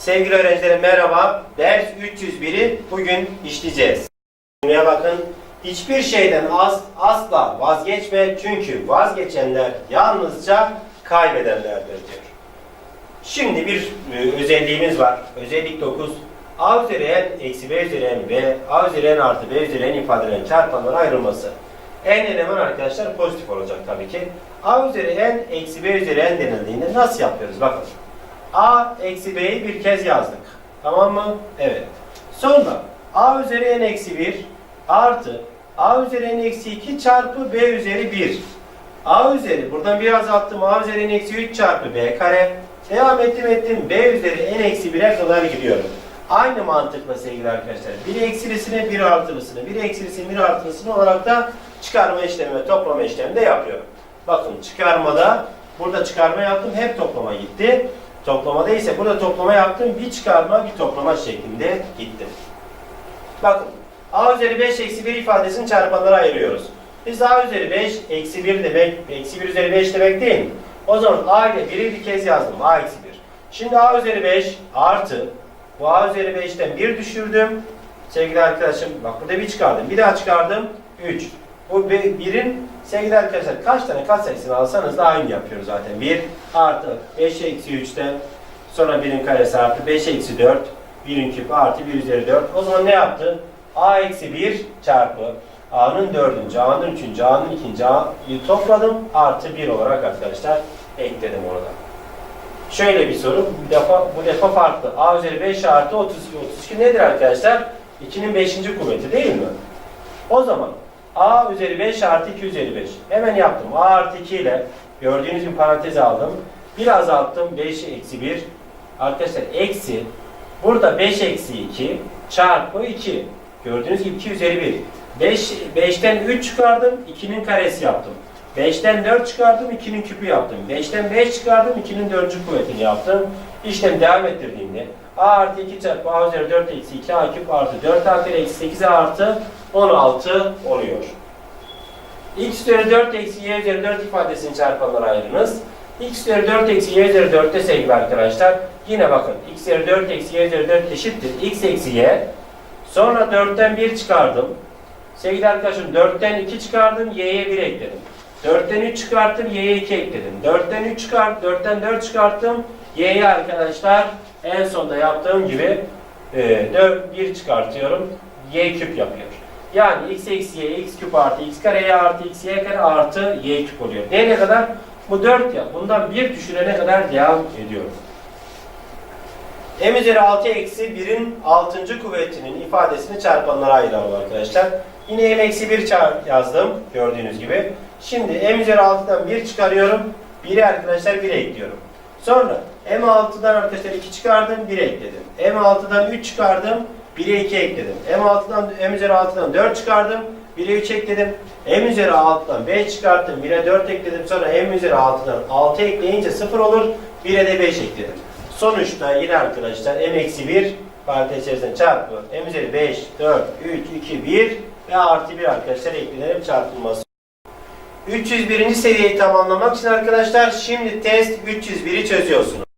Sevgili öğrencilerim merhaba. Ders 301'i bugün işleyeceğiz. Buraya bakın. Hiçbir şeyden as, asla vazgeçme çünkü vazgeçenler yalnızca kaybedenlerdir diyor. Şimdi bir e, özelliğimiz var. Özellik 9. A üzeri n eksi b üzeri n ve a üzeri n artı b üzeri n ifadelerin çarpanlara ayrılması. n eleman arkadaşlar pozitif olacak tabii ki. a üzeri n eksi b üzeri n denildiğinde nasıl yapıyoruz? Bakın. A eksi b'yi bir kez yazdık. Tamam mı? Evet. Sonra a üzeri n eksi 1 artı a üzeri n eksi 2 çarpı b üzeri 1. a üzeri buradan bir azalttım. a üzeri n eksi 3 çarpı b kare. Devam ettim ettim. b üzeri n eksi 1'e kadar gidiyorum. Aynı mantıkla sevgili arkadaşlar. Bir eksilisini bir artılısını, bir eksilisini bir artılısını olarak da çıkarma işlemi ve toplama işlemi de yapıyorum. Bakın çıkarmada burada çıkarma yaptım hep toplama gitti. Toplamada ise burada toplama yaptım bir çıkarma bir toplama şeklinde gitti. Bakın a üzeri 5 eksi 1 ifadesini çarpanlara ayırıyoruz. Biz a üzeri 5 eksi 1 demek, eksi 1 üzeri 5 demek değil mi? O zaman a ile 1'i bir kez yazdım. a eksi 1. Şimdi a üzeri 5 artı bu a üzeri 5'ten 1 düşürdüm. Sevgili arkadaşım bak burada bir çıkardım. Bir daha çıkardım. 3. Bu 1'in sevgili arkadaşlar kaç tane katsayısını alsanız da aynı yapıyor zaten. 1 artı 5 eksi 3'ten sonra 1'in karesi artı 5 eksi 4 1'in küpü artı 1 üzeri 4. O zaman ne yaptı? a eksi 1 çarpı a'nın 4. a'nın 3. a'nın 2. a'yı topladım. Artı 1 olarak arkadaşlar ekledim orada. Şöyle bir soru. Bu defa, bu defa farklı. A üzeri 5 artı 32. 32 nedir arkadaşlar? 2'nin 5. kuvveti değil mi? O zaman A üzeri 5 artı 2 üzeri 5. Hemen yaptım. A artı 2 ile gördüğünüz gibi parantez aldım. Bir azalttım. 5 eksi 1. Arkadaşlar eksi. Burada 5 eksi 2 çarpı 2. Gördüğünüz gibi 2 üzeri 1. 5, 5'ten 3 çıkardım. 2'nin karesi yaptım. 5'ten 4 çıkardım, 2'nin küpü yaptım. 5'ten 5 çıkardım, 2'nin 4. kuvvetini yaptım. İşlem devam ettirdiğimde a artı 2 çarpı a üzeri 4 eksi 2 a küp artı 4 a kare eksi 8 a artı 16 oluyor. x üzeri 4 eksi y üzeri 4 ifadesini çarpanlara ayırınız. x üzeri 4 eksi y üzeri 4'te sevgili arkadaşlar. Yine bakın x üzeri 4 eksi y üzeri 4 eşittir. x eksi y. Sonra 4'ten 1 çıkardım. Sevgili arkadaşım 4'ten 2 çıkardım, y'ye 1 ekledim. 4'ten 3 çıkarttım, y'ye 2 ekledim. 4'ten 3 çıkart, 4'ten 4 çıkarttım, y'ye arkadaşlar en sonda yaptığım gibi e, 4, 1 çıkartıyorum, y küp yapıyor. Yani x eksi y, x küp artı x kare y artı x y kare artı y küp oluyor. Nereye kadar? Bu 4 ya. Bundan 1 düşürene kadar devam ediyorum. M üzeri 6 eksi 1'in 6. kuvvetinin ifadesini çarpanlara ayıralım arkadaşlar. Yine M eksi 1 çar- yazdım gördüğünüz gibi. Şimdi M üzeri 6'dan 1 çıkarıyorum. 1'i arkadaşlar 1 ekliyorum. Sonra M6'dan arkadaşlar 2 çıkardım 1 ekledim. M6'dan 3 çıkardım 1'e 2 ekledim. M6'dan M üzeri 6'dan 4 çıkardım 1'e 3 ekledim. M üzeri 6'dan 5 çıkarttım 1'e 4 ekledim. Sonra M üzeri 6'dan 6 ekleyince 0 olur. 1'e de 5 ekledim. Sonuçta yine arkadaşlar m eksi 1 parantez içerisinde çarpı m üzeri 5, 4, 3, 2, 1 ve artı 1 arkadaşlar eklenerek çarpılması. 301. seviyeyi tamamlamak için arkadaşlar şimdi test 301'i çözüyorsunuz.